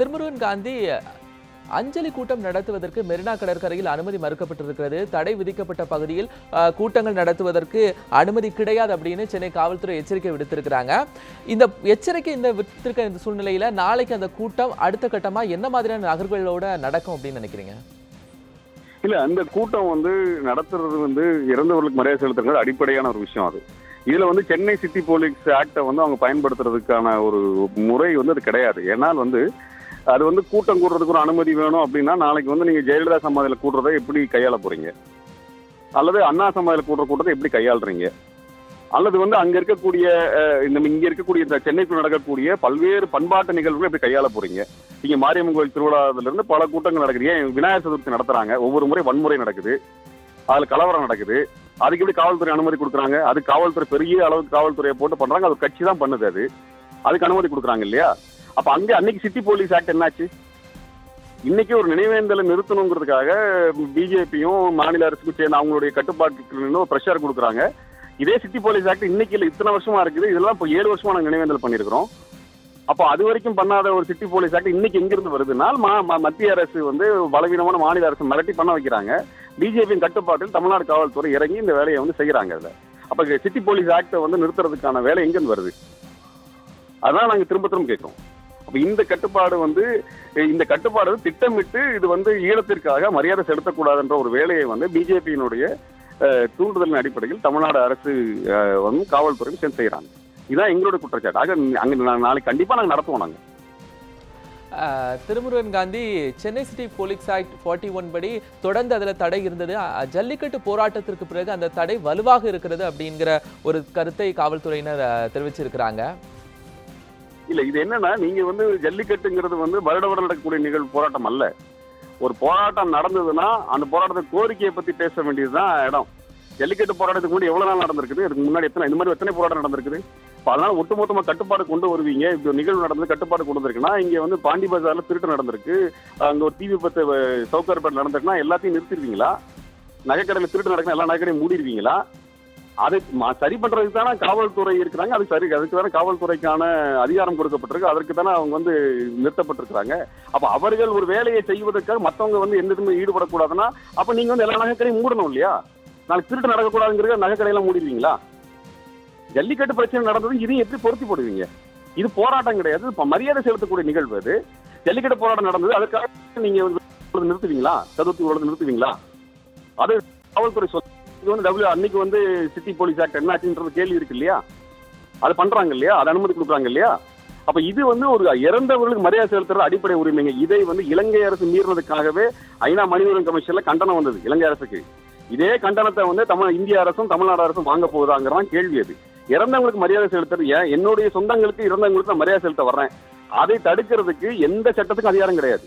திருமுருகன் காந்தி அஞ்சலி கூட்டம் நடத்துவதற்கு மெரினா கடற்கரையில் அனுமதி மறுக்கப்பட்டிருக்கிறது. தடை விதிக்கப்பட்ட பகுதியில் கூட்டங்கள் நடத்துவதற்கு அனுமதி கிடையாது அப்படின்னு சென்னை காவல்துறை எச்சரிக்கை விடுத்திருக்கிறாங்க. இந்த எச்சரிக்கை இந்த விடுத்திருக்க இந்த சூழ்நிலையில நாளைக்கு அந்த கூட்டம் அடுத்த கட்டமா என்ன மாதிரியான நகர்களோட நடக்கும் அப்படின்னு நினைக்கிறீங்க? இல்ல அந்த கூட்டம் வந்து நடத்துறது வந்து இறந்தவர்களுக்கு மரியாதை செலுத்துறது அடிப்படையான ஒரு விஷயம் அது. இதுல வந்து சென்னை சிட்டி போலீஸ் ஆக்டை வந்து அவங்க பயன்படுத்துறதுக்கான ஒரு முறை வந்து அது கிடையாது. ஏன்னால் வந்து அது வந்து கூட்டம் கூடுறதுக்கு ஒரு அனுமதி வேணும் அப்படின்னா நாளைக்கு வந்து நீங்க ஜெயலலிதா சமாதியில கூடுறதை எப்படி கையாள போறீங்க? அல்லது அண்ணா சமாதியில கூடுற கூட்டத்தை எப்படி கையாளுறீங்க? அல்லது வந்து அங்க இருக்கக்கூடிய இந்த இங்க இருக்கக்கூடிய இந்த சென்னைக்கு நடக்கக்கூடிய பல்வேறு பண்பாட்டு நிகழ்வுகளை எப்படி கையாள போறீங்க? நீங்க மாரியம்மன் கோயில் திருவிழாவில இருந்து பல கூட்டங்கள் நடக்குது. ஏன் விநாயகர் சதுர்த்தி நடத்துறாங்க? ஒவ்வொரு முறை வன்முறை நடக்குது. அதுல கலவரம் நடக்குது. அதுக்கு எப்படி காவல்துறை அனுமதி கொடுக்குறாங்க? அது காவல்துறை பெரிய அளவுக்கு காவல்துறையை போட்டு பண்றாங்க. அது கட்சி தான் பண்ணுது அது. அதுக்கு அனுமதி கொடுக்குறாங்க இல்லையா? அப்ப அங்க அன்னைக்கு சிட்டி போலீஸ் ஆக்ட் என்னாச்சு? இன்னைக்கு ஒரு நினைவேந்தலை நிறுத்தணுங்கிறதுக்காக பிஜேபியும் மாநில அரசுக்கும் சேர்ந்து அவங்களுடைய கட்டுப்பாட்டுக்கு ஒரு ப்ரெஷர் கொடுக்குறாங்க. இதே சிட்டி போலீஸ் ஆக்ட் இன்னைக்கு இல்லை இத்தனை வருஷமா இருக்குது. இதெல்லாம் இப்போ ஏழு வருஷமா நாங்கள் நினைவேந்தல் பண்ணியிருக்கிறோம் அப்போ அது வரைக்கும் பண்ணாத ஒரு சிட்டி போலீஸ் ஆக்ட் இன்னைக்கு எங்கிருந்து வருதுனால் மா- ம- மத்திய அரசு வந்து பலவீனமான மாநில அரசு மிரட்டி பண்ண வைக்கிறாங்க. பிஜேபியின் கட்டுப்பாட்டில் தமிழ்நாடு காவல்துறை இறங்கி இந்த வேலையை வந்து செய்யறாங்க அதில். அப்ப சிட்டி போலீஸ் ஆக்டை வந்து நிறுத்துறதுக்கான வேலை எங்கிருந்து வருது? அதான் நாங்கள் திரும்ப திரும்ப கேட்குறோம். அப்ப இந்த கட்டுப்பாடு வந்து இந்த கட்டுப்பாடு திட்டமிட்டு இது வந்து ஈழத்திற்காக மரியாதை செலுத்தக்கூடாதுன்ற ஒரு வேலையை வந்து பிஜேபியினுடைய தூண்டுதலின் அடிப்படையில் தமிழ்நாடு அரசு வந்து காவல்துறையும் சேர்ந்து செய்கிறாங்க இதான் எங்களோட குற்றச்சாட்டு. ஆக அங்க நாளைக்கு கண்டிப்பா நாங்கள் நடத்துவோம் நாங்கள் Thirumurugan Gandhi Chennai city police act forty one படி தொடர்ந்து அதில் தடை இருந்தது. ஜல்லிக்கட்டு போராட்டத்திற்கு பிறகு அந்த தடை வலுவாக இருக்கிறது அப்படிங்கிற ஒரு கருத்தை காவல்துறையினர் தெரிவிச்சிருக்கிறாங்க. இல்ல இது என்னன்னா நீங்க வந்து ஜல்லிக்கட்டுங்கிறது வந்து வருட வருடம் நடக்கக்கூடிய நிகழ்வு போராட்டம் அல்ல. ஒரு போராட்டம் நடந்ததுன்னா அந்த போராட்டத்தை கோரிக்கையை பத்தி பேச வேண்டியதுதான் இடம். ஜல்லிக்கட்டு போராட்டத்துக்கு முன்னாடி எவ்வளவு நாள் நடந்திருக்குது? இதுக்கு முன்னாடி எத்தனை இந்த மாதிரி எத்தனை போராட்டம் நடந்திருக்குது? இப்போ அதனால ஒட்டுமொத்தமா கட்டுப்பாடு கொண்டு வருவீங்க. இப்போ நிகழ்வு நடந்தது கட்டுப்பாடு கொண்டு வந்திருக்குன்னா இங்க வந்து பாண்டி பஜார்ல திருட்டு நடந்திருக்கு. அங்க ஒரு டிவி பத்து சவுக்கார்பேட் நடந்திருக்குன்னா எல்லாத்தையும் நிறுத்திடுவீங்களா? நகைக்கடையில திருட்டு நடக்குன்னா எல்லா நகைக்கடையும் மூடிடுவீங்களா? அதை சரி பண்றதுக்கு தானே காவல்துறை இருக்கிறாங்க. அது சரி அதுக்கு தானே காவல்துறைக்கான அதிகாரம் கொடுக்கப்பட்டிருக்கு. அதற்கு தானே அவங்க வந்து நிறுத்தப்பட்டிருக்கிறாங்க. அப்ப அவர்கள் ஒரு வேலையை செய்வதற்காக மத்தவங்க வந்து எந்த ஈடுபடக்கூடாதுன்னா அப்ப நீங்க வந்து எல்லா நகைக்கடையும் மூடணும் இல்லையா? நாளைக்கு திருட்டு நடக்கக்கூடாதுங்கிறது நகைக்கடையெல்லாம் மூடிடுவீங்களா? ஜல்லிக்கட்டு பிரச்சனை நடந்தது இதையும் எப்படி பொருத்தி போடுவீங்க? இது போராட்டம் கிடையாது. இப்ப மரியாதை செலுத்தக்கூடிய நிகழ்வு அது. ஜல்லிக்கட்டு போராட்டம் நடந்தது. அதுக்காக நீங்க வந்து நிறுத்துவீங்களா? சதுர்த்தி நிறுத்துவீங்களா? அது காவல்துறை சொல்ல இது வந்து டபிள்யூ அன்னைக்கு வந்து சிட்டி போலீஸ் ஆக்ட் என்ன ஆச்சுன்றது கேள்வி இருக்கு இல்லையா? அது பண்றாங்க இல்லையா? அது அனுமதி கொடுக்குறாங்க இல்லையா? அப்ப இது வந்து ஒரு இறந்தவர்களுக்கு மரியாதை செலுத்துற அடிப்படை உரிமைங்க. இதை வந்து இலங்கை அரசு மீறினதுக்காகவே ஐநா மனித உரிமை கமிஷன்ல கண்டனம் வந்தது இலங்கை அரசுக்கு. இதே கண்டனத்தை வந்து தமிழ் இந்திய அரசும் தமிழ்நாடு அரசும் வாங்க போகுதாங்கிறான் கேள்வி அது. இறந்தவங்களுக்கு மரியாதை செலுத்துறது ஏன்? என்னுடைய சொந்தங்களுக்கு இறந்தவங்களுக்கு நான் மரியாதை செலுத்த வர்றேன். அதை தடுக்கிறதுக்கு எந்த சட்டத்துக்கும் அதிகாரம் கிடையாது.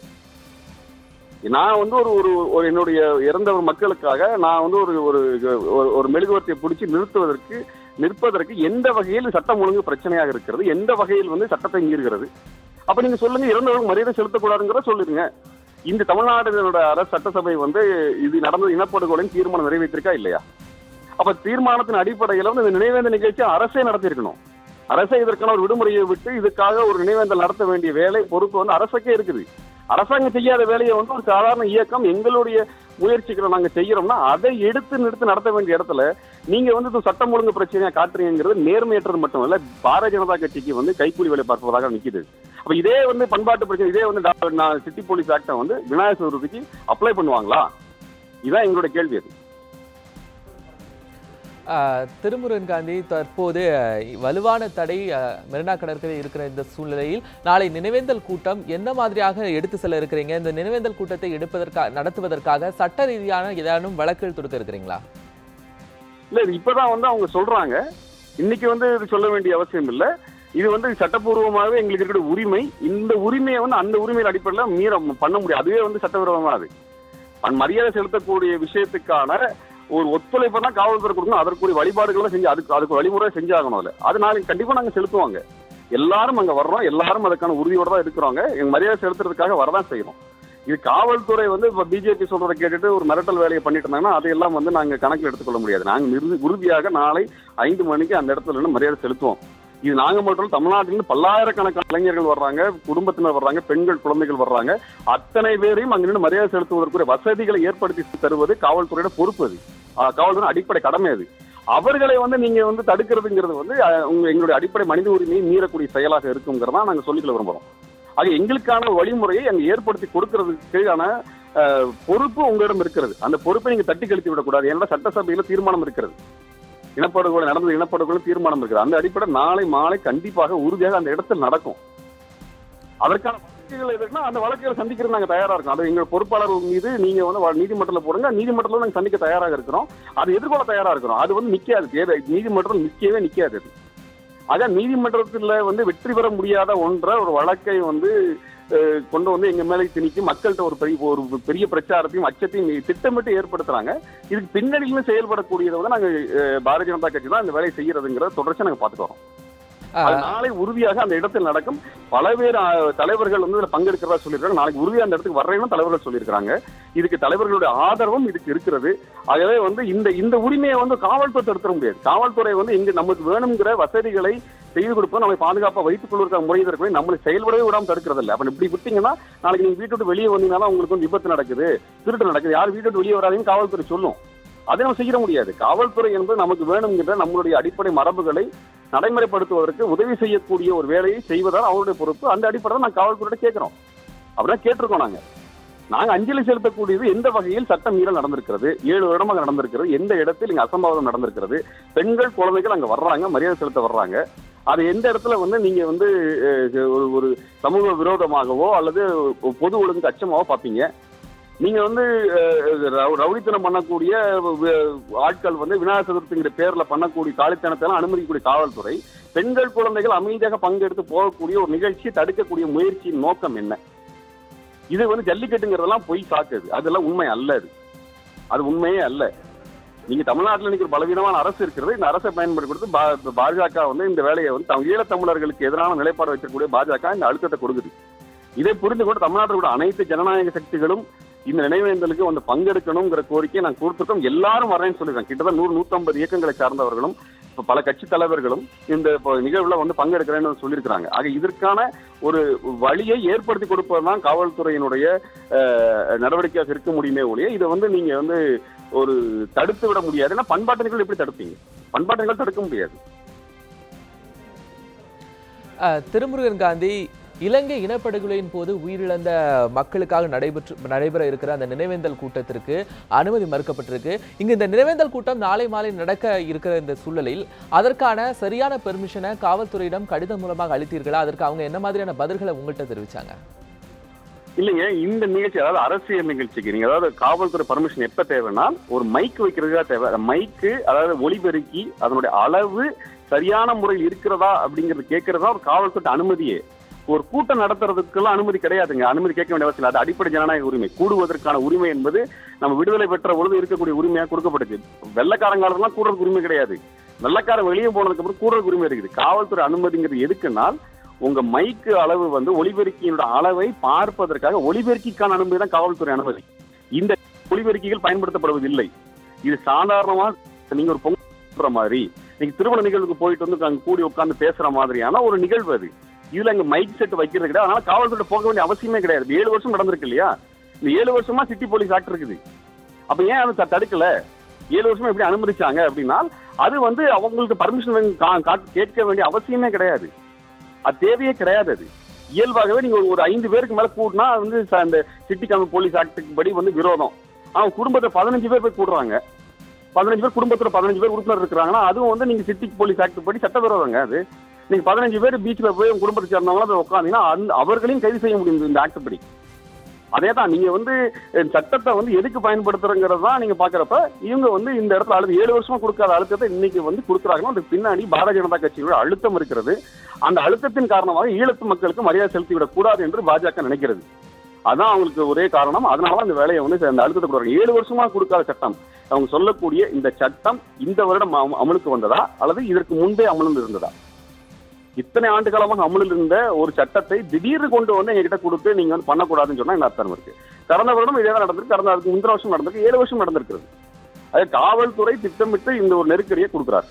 நான் வந்து ஒரு ஒரு ஒரு என்னுடைய இறந்தவர் மக்களுக்காக நான் வந்து ஒரு ஒரு ஒரு- மெழுகுவர்த்தியை பிடிச்சி நிறுத்துவதற்கு நிற்பதற்கு எந்த வகையில் சட்டம் ஒழுங்கு பிரச்சனையாக இருக்கிறது எந்த வகையில் வந்து சட்டத்தை மீறுகிறது. அப்ப நீங்க சொல்லுங்க இறந்தவர்கள் மரியாதை செலுத்தக்கூடாதுங்கிறத சொல்லுங்க இந்த தமிழ்நாடுகளோட அரசு சட்டசபை வந்து இது நடந்த இனப்படுகொலைன்னு தீர்மானம் நிறைவேற்றிருக்கா இல்லையா? அப்ப தீர்மானத்தின் அடிப்படையில் வந்து இந்த நினைவேந்த நிகழ்ச்சி அரசே நடத்தியிருக்கணும். அரசே இதற்கான ஒரு விடுமுறையை விட்டு இதுக்காக ஒரு நினைவேந்தல் நடத்த வேண்டிய வேலை பொறுப்பு வந்து அரசுக்கே இருக்குது. அரசாங்கம் செய்யாத வேலையை வந்து ஒரு சாதாரண இயக்கம் எங்களுடைய முயற்சிகளை நாங்கள் செய்யறோம்னா அதை எடுத்து நிறுத்தி நடத்த வேண்டிய இடத்துல நீங்க வந்து இது சட்டம் ஒழுங்கு பிரச்சனையா காட்டுறீங்கிறது நேர்மையற்றது மட்டும் இல்ல பாரதிய ஜனதா கட்சிக்கு வந்து கைக்கூலி வேலை பார்ப்பதாக நிற்கிது அப்ப இதே வந்து பண்பாட்டு பிரச்சனை இதே வந்து நான் சிட்டி போலீஸ் ஆக்டை வந்து விநாயகர் சதுர்த்திக்கு அப்ளை பண்ணுவாங்களா? இதான் எங்களுடைய கேள்வி அது. திருமுருகன் காந்தி தற்போது வலுவான தடை மெரினா கடற்கரை இருக்கிற இந்த சூழ்நிலையில் நாளை நினைவேந்தல் கூட்டம் என்ன மாதிரியாக எடுத்து செல்ல இருக்கிறீங்க? இந்த நினைவேந்தல் கூட்டத்தை எடுப்பதற்காக நடத்துவதற்காக சட்ட ரீதியான ஏதானும் வழக்குகள் தொடுக்க இருக்கிறீங்களா? இல்ல இது இப்பதான் வந்து அவங்க சொல்றாங்க. இன்னைக்கு வந்து இது சொல்ல வேண்டிய அவசியம் இல்ல. இது வந்து சட்டப்பூர்வமாகவே எங்களுக்கு இருக்கிற உரிமை. இந்த உரிமையை வந்து அந்த உரிமையின் அடிப்படையில் மீற பண்ண முடியாது. அதுவே வந்து சட்டவிரோதமானது. அது மரியாதை செலுத்தக்கூடிய விஷயத்துக்கான ஒரு ஒத்துழைப்பை தான் காவல்துறை கொடுக்கணும். அதற்குரிய வழிபாடுகளும் செஞ்சு அதுக்கு அதுக்கு வழிமுறை செஞ்சாகணும் அதில். அது நாளைக்கு கண்டிப்பாக நாங்கள் செலுத்துவாங்க. எல்லாரும் அங்கே வர்றோம். எல்லாரும் அதுக்கான உறுதியோடு தான் இருக்கிறோங்க. எங்க மரியாதை செலுத்துறதுக்காக வரதான் செய்யணும் இது காவல்துறை வந்து இப்போ பிஜேபி சொல்றதை கேட்டுட்டு ஒரு மிரட்டல் வேலையை பண்ணிட்டு இருந்தாங்கன்னா அதையெல்லாம் வந்து நாங்கள் கணக்கில் எடுத்துக்கொள்ள முடியாது. நாங்கள் உறுதியாக நாளை ஐந்து மணிக்கு அந்த இடத்துல இருந்து மரியாதை செலுத்துவோம். இது நாங்க மட்டும் தமிழ்நாட்டிலிருந்து பல்லாயிரக்கணக்கான இளைஞர்கள் வர்றாங்க குடும்பத்தினர் வர்றாங்க பெண்கள் குழந்தைகள் வர்றாங்க. அத்தனை பேரையும் அங்க நின்று மரியாதை செலுத்துவதற்குரிய வசதிகளை ஏற்படுத்தி தருவது காவல்துறையோட பொறுப்பு அது. காவல்துறை அடிப்படை கடமை அது. அவர்களை வந்து நீங்க வந்து தடுக்கிறதுங்கிறது வந்து உங்க எங்களுடைய அடிப்படை மனித உரிமையை மீறக்கூடிய செயலாக இருக்குங்கிறதா நாங்க சொல்லிக்கொள்ள விரும்புறோம். அது எங்களுக்கான வழிமுறையை அங்க ஏற்படுத்தி கொடுக்கறதுக்கான பொறுப்பு உங்களிடம் இருக்கிறது. அந்த பொறுப்பை நீங்க தட்டி கழித்து விடக்கூடாது. ஏன்னா சட்டசபையில தீர்மானம் இருக்கிறது. இனப்படுகொலை நடந்தது இனப்படுகொலை தீர்மானம் இருக்குது. அந்த அடிப்படை நாளை மாலை கண்டிப்பாக உறுதியாக அந்த இடத்தில் நடக்கும். அதற்கான வழக்குகள் எதுக்குன்னா அந்த வழக்குகளை சந்திக்கிறது நாங்கள் தயாராக இருக்கோம். அது எங்கள் பொறுப்பாளர்கள் மீது நீங்க வந்து நீதிமன்றத்தில் போடுங்க. நீதிமன்றத்தில் நாங்கள் சந்திக்க தயாராக இருக்கிறோம். அது எதிர்கொள்ள தயாராக இருக்கிறோம். அது வந்து நிற்காது நீதிமன்றம் நிற்கவே நிற்காது அது. ஆக நீதிமன்றத்தில் வந்து வெற்றி பெற முடியாத ஒன்றை ஒரு வழக்கை வந்து கொண்டு வந்து எங்க மேலே திணிக்கி மக்கள்கிட்ட ஒரு பெரிய ஒரு பெரிய பிரச்சாரத்தையும் அச்சத்தையும் திட்டமிட்டு ஏற்படுத்துறாங்க. இதுக்கு பின்னணியிலும் செயல்படக்கூடியதை வந்து நாங்க பாரதிய ஜனதா கட்சி தான் இந்த வேலையை செய்யறதுங்கிறத தொடர்ச்சியா நாங்க பார்த்துட்டு வரோம். நாளை உறுதியாக அந்த இடத்தில் நடக்கும். பலவேறு அஹ், தலைவர்கள் வந்து இதுல பங்கெடுக்கிறதா சொல்லியிருக்காங்க. நாளைக்கு உறுதியா அந்த இடத்துக்கு வர்றேன்னு தலைவர்கள் சொல்லியிருக்காங்க இதுக்கு தலைவர்களுடைய ஆதரவும் இதுக்கு இருக்கிறது. ஆகவே வந்து இந்த இந்த உரிமையை வந்து காவல்துறை தடுத்துட முடியாது. காவல்துறை வந்து இங்க நமக்கு வேணுங்கிற வசதிகளை செய்து கொடுப்போம். நம்ம பாதுகாப்பாக வைத்துக் கொள்வதற்கான முறை இருக்கிற நம்மளை செயல்படவே விடாமல் தடுக்கிறது இல்லை அப்போ இப்படி விட்டீங்கன்னா நாளைக்கு நீங்கள் வீட்டு விட்டு வெளியே வந்தீங்கன்னா உங்களுக்கு வந்து விபத்து நடக்குது திருட்டு நடக்குது. யார் வீட்டு விட்டு வெளியே வராதீங்கன்னு காவல்துறை சொல்லும். அதை நம்ம செய்ய முடியாது. காவல்துறை என்பது நமக்கு வேணுங்கிற நம்மளுடைய அடிப்படை மரபுகளை நடைமுறைப்படுத்துவதற்கு உதவி செய்யக்கூடிய ஒரு வேலையை செய்வதால் அவருடைய பொறுப்பு. அந்த அடிப்படையில் நாங்கள் காவல்துறையிட்ட கேட்குறோம். அப்படின்னா கேட்டிருக்கோம் நாங்க. நாங்க அஞ்சலி செலுத்தக்கூடியது எந்த வகையில் சட்டம் மீறல் நடந்திருக்கிறது? ஏழு வருடமாக நடந்திருக்கிறது. எந்த இடத்தில் இங்க அசம்பாவிதம் நடந்திருக்கிறது? பெண்கள் குழந்தைகள் அங்க வர்றாங்க மரியாதை செலுத்த வர்றாங்க. அது எந்த இடத்துல வந்து நீங்க வந்து ஒரு ஒரு சமூக விரோதமாகவோ அல்லது பொது ஒழுங்கு அச்சமாவோ பார்ப்பீங்க. நீங்க வந்து ரவு- ரவுடித்தனம் பண்ணக்கூடிய ஆட்கள் வந்து விநாயகர் சதுர்த்திங்கிற பேர்ல பண்ணக்கூடிய காலித்தனத்தை எல்லாம் அனுமதிக்கக்கூடிய காவல்துறை பெண்கள் குழந்தைகள் அமைதியாக பங்கெடுத்து போகக்கூடிய ஒரு நிகழ்ச்சியை தடுக்கக்கூடிய முயற்சியின் நோக்கம் என்ன? இது வந்து ஜல்லிக்கட்டுங்கிறதெல்லாம் பொய் சாக்குது அதெல்லாம் உண்மை அல்ல அது. அது உண்மையே அல்ல. நீங்க தமிழ்நாட்டில் இன்னைக்கு ஒரு பலவீனமான அரசு இருக்கிறது இந்த அரசை பயன்படுத்தி பா- பாஜக வந்து இந்த வேலையை வந்து ஈழத் தமிழர்களுக்கு எதிரான நிலைப்பாடு வச்சிருக்கக்கூடிய பாஜக இந்த அழுத்தத்தை கொடுக்குது. இதை புரிந்து கொண்டு தமிழ்நாட்டில் உள்ள அனைத்து ஜனநாயக சக்திகளும் இந்த நினைவேந்தலுக்கு வந்து பங்கெடுக்கணுங்கிற கோரிக்கையை நான் கொடுத்துருக்கோம். எல்லாரும் வரேன்னு சொல்லிருக்கேன் கிட்டத்தட்ட நூறு நூத்தம்பது இயக்கங்களை சார்ந்தவர்களும் பல கட்சி தலைவர்களும் இந்த இப்போ நிகழ்வுல வந்து பங்கெடுக்கிறேன்னு சொல்லியிருக்கிறாங்க. ஆக இதற்கான ஒரு வழியை ஏற்படுத்தி கொடுப்பதுதான் காவல்துறையினுடைய நடவடிக்கையாக இருக்க முடியுமே ஒழிய இதை வந்து நீங்க வந்து ஒரு தடுத்து விட முடியாது. ஏன்னா பண்பாட்டு நிகழ்வு எப்படி தடுப்பீங்க? பண்பாட்டு நிகழ்வு தடுக்க முடியாது. திருமுருகன் காந்தி இலங்கை இனப்படுகொலையின் போது உயிரிழந்த மக்களுக்காக நடைபெற்று நடைபெற இருக்கிற அந்த நினைவேந்தல் கூட்டத்திற்கு அனுமதி மறுக்கப்பட்டிருக்கு. இங்கு இந்த நினைவேந்தல் கூட்டம் நாளை மாலை நடக்க இருக்கிற இந்த சூழலில் அதற்கான சரியான பெர்மிஷனை காவல்துறையிடம் கடிதம் மூலமாக அளித்தீர்களா? அதற்கு அவங்க என்ன மாதிரியான பதில்களை உங்கள்கிட்ட தெரிவிச்சாங்க? இல்லைங்க இந்த நிகழ்ச்சி அதாவது அரசியல் நிகழ்ச்சிக்கு நீங்க அதாவது காவல்துறை பர்மிஷன் எப்ப தேவைன்னா ஒரு மைக் வைக்கிறதுக்காக தேவை. மைக்கு அதாவது ஒளிபெருக்கி அதனுடைய அளவு சரியான முறையில் இருக்கிறதா அப்படிங்கிறது கேட்கறதா ஒரு காவல்துறை அனுமதியே. ஒரு கூட்டம் நடத்துறதுக்கெல்லாம் அனுமதி கிடையாதுங்க. அனுமதி கேட்க வேண்டிய அவசியம் இல்லை. அது அடிப்படை ஜனநாயக உரிமை. கூடுவதற்கான உரிமை என்பது நம்ம விடுதலை பெற்ற பொழுது இருக்கக்கூடிய உரிமையா கொடுக்கப்பட்டுச்சு வெள்ளக்காரங்காலெல்லாம் கூடுறதுக்கு உரிமை கிடையாது. வெள்ளக்காரன் வெளியே போனதுக்கு அப்புறம் கூடுறதுக்கு உரிமை இருக்குது. காவல்துறை அனுமதிங்கிறது எதுக்குனால் உங்க மைக்கு அளவு வந்து ஒளிபெருக்கியோட அளவை பார்ப்பதற்காக ஒளிபெருக்கிக்கான அனுமதி தான் காவல்துறை அனுமதி. இந்த ஒலிபெருக்கிகள் பயன்படுத்தப்படுவதில்லை. இது சாதாரணமா நீங்க ஒரு பொங்கல் மாதிரி. நீங்க திருமண நிகழ்வுக்கு போயிட்டு வந்து அங்க கூடி உட்கார்ந்து பேசுற மாதிரியான ஒரு நிகழ்வு அது. இதுல அங்க மைக் செட் வைக்கிறது கிடையாது. அதனால காவல்துறை போக வேண்டிய அவசியமே கிடையாது. ஏழு வருஷம் நடந்திருக்கு இல்லையா? இந்த ஏழு வருஷமா சிட்டி போலீஸ் ஆக்ட் இருக்குது. அப்ப ஏன் அதை தடுக்கல? ஏழு வருஷமா எப்படி அனுமதிச்சாங்க அப்படின்னா அது வந்து அவங்களுக்கு பர்மிஷன் கேட்க வேண்டிய அவசியமே கிடையாது. அது தேவையே கிடையாது அது. இயல்பாகவே நீங்க ஒரு- ஐந்து பேருக்கு மேல கூட்டினா வந்து அந்த சிட்டி கம்மி போலீஸ் ஆக்டுக்கு படி வந்து விரோதம். அவங்க குடும்பத்தை பதினஞ்சு பேர் போய் கூடுறாங்க. பதினஞ்சு பேர் குடும்பத்துல பதினஞ்சு பேர் உறுப்பினர் இருக்கிறாங்கன்னா அதுவும் வந்து நீங்க சிட்டி போலீஸ் ஆக்ட் படி சட்டவிரோதங்க அது. நீங்க பதினஞ்சு பேர் பீச்சில் போய் உங்க குடும்பத்தை சேர்ந்தவங்கள போய் உட்காந்தீங்கன்னா அந்த அவர்களையும் கைது செய்ய முடியும் இந்த ஆக்ட் படி. அதே தான் நீங்க வந்து சட்டத்தை வந்து எதுக்கு பயன்படுத்துறங்கிறது தான் நீங்க பாக்குறப்ப இவங்க வந்து இந்த இடத்துல அழுது ஏழு வருஷமா கொடுக்காத அழுத்தத்தை இன்னைக்கு வந்து கொடுக்குறாங்கன்னா அதுக்கு பின்னாடி பாரதிய ஜனதா கட்சியோட அழுத்தம் இருக்கிறது. அந்த அழுத்தத்தின் காரணமாக ஈழத்து மக்களுக்கு மரியாதை செலுத்திவிடக் கூடாது என்று பாஜக நினைக்கிறது. அதான் அவங்களுக்கு ஒரே காரணம். அதனால அந்த வேலையை வந்து அந்த அழுத்தத்தை கொடுக்குறாங்க. ஏழு வருஷமா கொடுக்காத சட்டம். அவங்க சொல்லக்கூடிய இந்த சட்டம் இந்த வருடம் அமலுக்கு வந்ததா? அல்லது இதற்கு முன்பே அமலில் இருந்ததா? இத்தனை ஆண்டு காலமாக அமலில் இருந்த ஒரு சட்டத்தை திடீர்னு கொண்டு வந்து எங்ககிட்ட கொடுத்து நீங்க வந்து பண்ணக்கூடாதுன்னு சொன்னா என்ன அர்த்தம் இருக்கு? கடந்த வருடம் இதே தான் நடந்திருக்கு. கடந்த அதுக்கு முந்தின வருஷம் நடந்திருக்கு. ஏழு வருஷம் நடந்திருக்கிறது. அது காவல்துறை திட்டமிட்டு இந்த ஒரு நெருக்கடியை கொடுக்குறாரு.